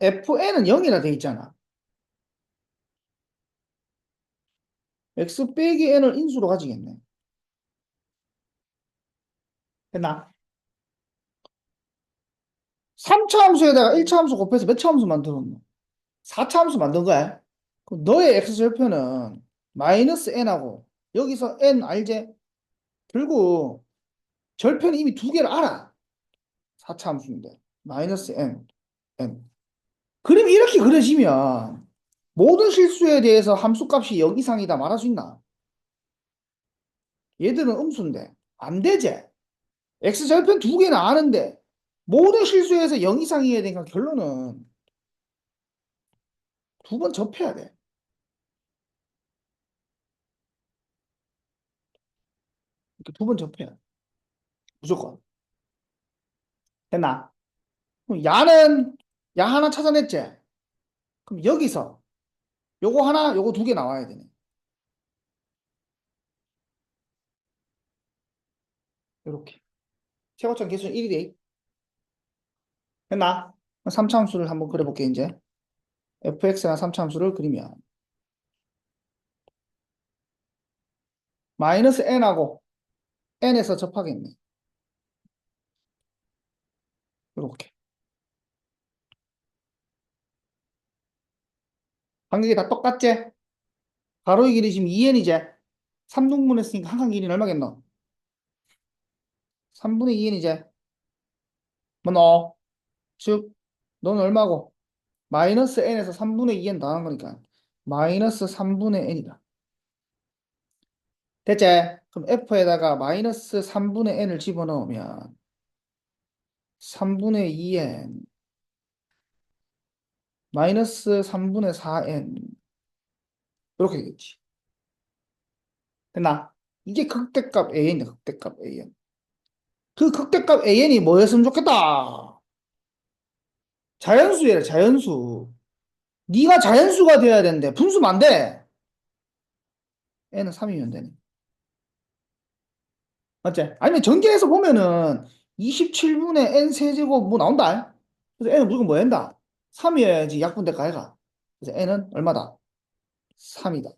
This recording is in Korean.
fn은 0이라 돼 있잖아. x 빼기 n을 인수로 가지겠네. 됐나? 3차 함수에다가 1차 함수 곱해서 몇 차 함수 만들었노? 4차 함수 만든 거야. 그럼 너의 x절편은 마이너스 n하고 여기서 n 알제? 결국 절편이 이미 두 개를 알아. 4차 함수인데 마이너스 n, n. 그림 이렇게 그려지면 모든 실수에 대해서 함수값이 0 이상이다 말할 수 있나? 얘들은 음수인데 안 되지. x절편 두 개는 아는데 모든 실수에서 0 이상이어야 되니까 결론은 두 번 접해야 돼. 두 번 접해야 돼. 무조건. 됐나? 그럼 야는 야 하나 찾아냈지? 그럼 여기서 요거 하나, 요거 두 개 나와야 되네. 요렇게. 최고점 개수는 1이 돼. 됐나? 3차 함수를 한번 그려볼게, 이제. fx나 3차 함수를 그리면 마이너스 n하고 n에서 접하겠네. 요렇게. 간격이 다 똑같지? 가로의 길이 지금 2n이지? 3등분 했으니까 한칸 길이는 얼마겠노? 3분의 2n이지? 뭐 너? 즉, 넌 얼마고? 마이너스 n에서 3분의 2n 더한 거니까 마이너스 3분의 n이다. 됐지? 그럼 f에다가 마이너스 3분의 n을 집어넣으면 3분의 2n 마이너스 3분의 4n 이렇게 되겠지. 됐나? 이게 극대값 an이다. 극대값 an. 그 극대값 an이 뭐였으면 좋겠다. 자연수야, 자연수. 네가 자연수가 돼야 되는데 분수면 안 돼. n은 3이면 되네. 맞지? 아니면 전개해서 보면은 27분의 n 세제곱 뭐 나온다. 그래서 n은 무조건 뭐 한다? 3이어야지 약분될 거 아이가. 그래서 n은 얼마다? 3이다.